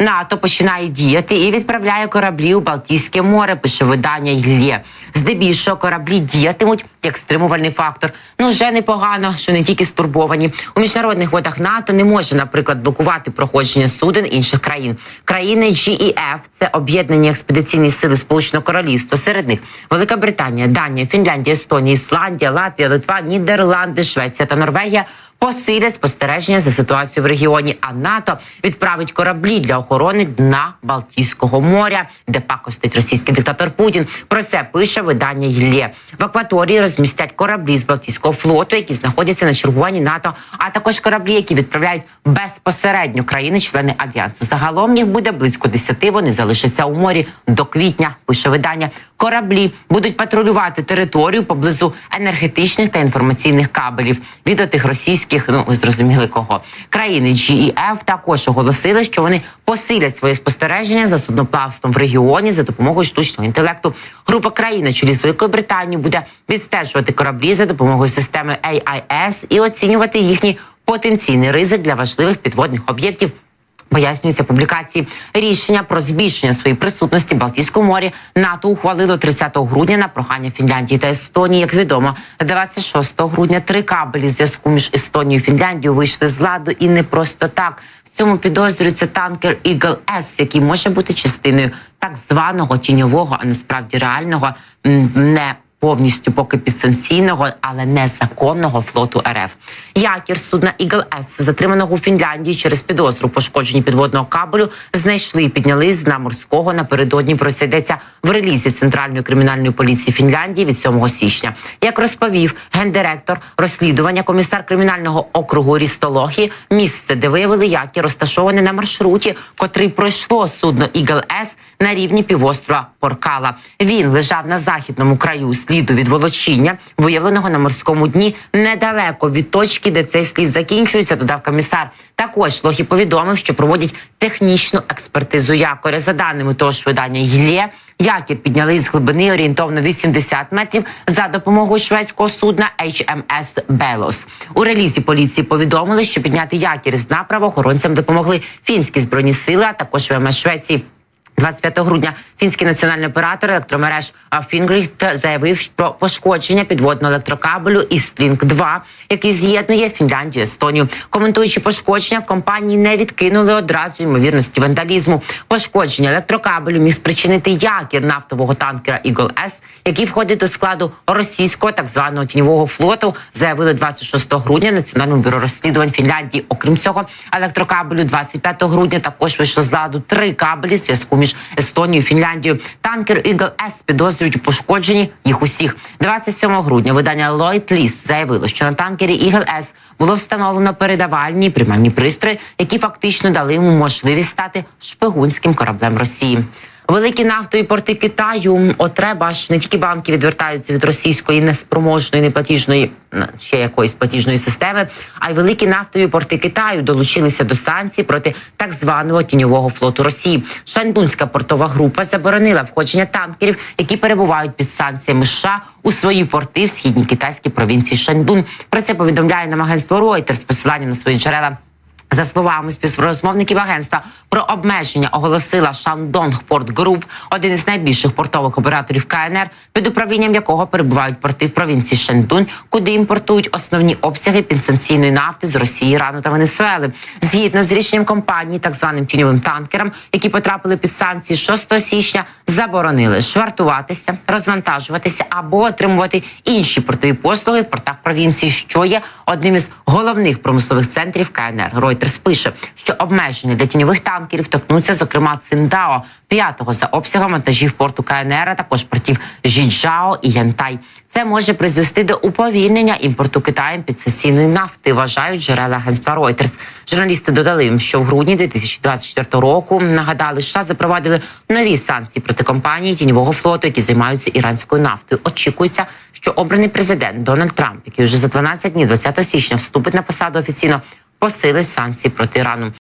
НАТО починає діяти і відправляє кораблі у Балтійське море. Пише видання «Йлє». Здебільшого кораблі діятимуть як стримувальний фактор. Ну вже непогано, що не тільки стурбовані у міжнародних водах НАТО не може, наприклад, блокувати проходження суден інших країн. Країни GEF – це об'єднані експедиційні сили Сполученого Королівства. Серед них Велика Британія, Данія, Фінляндія, Естонія, Ісландія, Латвія, Литва, Нідерланди, Швеція та Норвегія. Посилять спостереження за ситуацією в регіоні, а НАТО відправить кораблі для охорони дна Балтійського моря, де пакостить російський диктатор Путін. Про це пише видання «Йлє». В акваторії розмістять кораблі з Балтійського флоту, які знаходяться на чергуванні НАТО, а також кораблі, які відправляють безпосередньо країни-члени альянсу. Загалом їх буде близько 10, Вони залишаться у морі до квітня. Пише видання. Кораблі будуть патрулювати територію поблизу енергетичних та інформаційних кабелів від отих російських, ну ви зрозуміли кого країни GEF також оголосили, що вони посилять своє спостереження за судноплавством в регіоні за допомогою штучного інтелекту. Група країн на чолі з Великою Британією буде відстежувати кораблі за допомогою системи AIS і оцінювати їхній потенційний ризик для важливих підводних об'єктів. Пояснюється публікації рішення про збільшення своєї присутності в Балтійському морі. НАТО ухвалило 30 грудня на прохання Фінляндії та Естонії. Як відомо, 26 грудня три кабелі зв'язку між Естонією і Фінляндією вийшли з ладу і не просто так. В цьому підозрюється танкер Eagle S, який може бути частиною так званого тіньового, а насправді реального не повністю поки підсанкційного, але незаконного флоту РФ. Якір судна Eagle S, затриманого у Фінляндії через підозру пошкодженні підводного кабелю, знайшли і підняли з дна морського напередодні. Про в релізі Центральної кримінальної поліції Фінляндії від 7 січня. Як розповів гендиректор розслідування, комісар кримінального округу Рістології, місце, де виявили якір, розташоване на маршруті, котрий пройшло судно Eagle S на рівні півострова Поркала. Він лежав на західному краю сліду від волочіння, виявленого на морському дні недалеко від точки, де цей слід закінчується. Додав комісар. Також Лохі повідомив, що проводять технічну експертизу якоря. За даними того ж видання «Йлє», якір підняли з глибини орієнтовно 80 метрів за допомогою шведського судна HMS Белос. У релізі поліції повідомили, що підняти якір з правоохоронцям допомогли фінські збройні сили, а також ВМС Швеції. 25 грудня фінський національний оператор електромереж Фінгріхт заявив про пошкодження підводного електрокабелю із Істлінк 2 який з'єднує Фінляндію Естонію. Коментуючи пошкодження, в компанії не відкинули одразу ймовірності вандалізму. Пошкодження електрокабелю міг спричинити якір нафтового танкера Eagle S, який входить до складу російського так званого тіньового флоту. Заявили 26 грудня Національному бюро розслідувань Фінляндії. Окрім цього, електрокабелю 25 грудня також вийшло з ладу три кабелі зв'язку між Естонією і Фінляндією. Танкер Eagle S підозрюють у пошкодженні їх усіх. 27 грудня видання Lloyd List заявило, що на танкері Eagle S було встановлено передавальні і приймальні пристрої, які фактично дали йому можливість стати шпигунським кораблем Росії. Великі нафтові порти Китаю отреба ж не тільки банки відвертаються від російської неспроможної неплатіжної ще якоїсь платіжної системи, а й великі нафтові порти Китаю долучилися до санкцій проти так званого тіньового флоту Росії. Шаньдунська портова група заборонила входження танкерів, які перебувають під санкціями США у свої порти в східній китайській провінції Шаньдун. Про це повідомляє нам агентство Reuters з посиланням на свої джерела. За словами співрозмовників агентства про обмеження оголосила Шандонг Порт Груп, один із найбільших портових операторів КНР, під управлінням якого перебувають порти в провінції Шендун, куди імпортують основні обсяги підсанкційної нафти з Росії, Ірану та Венесуели. Згідно з рішенням компанії, так званим тіньовим танкерам, які потрапили під санкції 6 січня, заборонили швартуватися, розвантажуватися або отримувати інші портові послуги в портах провінції, що є одним із головних промислових центрів КНР. Reuters пише, що обмеження для тіньових танкерів торкнуться, зокрема, Циндао, п'ятого за обсягом вантажів порту КНР, а також портів Жіджао і Янтай. Це може призвести до уповільнення імпорту Китаєм підсесійної нафти, вважають джерела агентства Reuters. Журналісти додали, що в грудні 2024 року нагадали, США запровадили нові санкції проти компаній тіньового флоту, які займаються іранською нафтою. Очікується, що обраний президент Дональд Трамп, який вже за 12 днів 20 січня вступить на посаду офіційно, посилить санкції проти Ірану.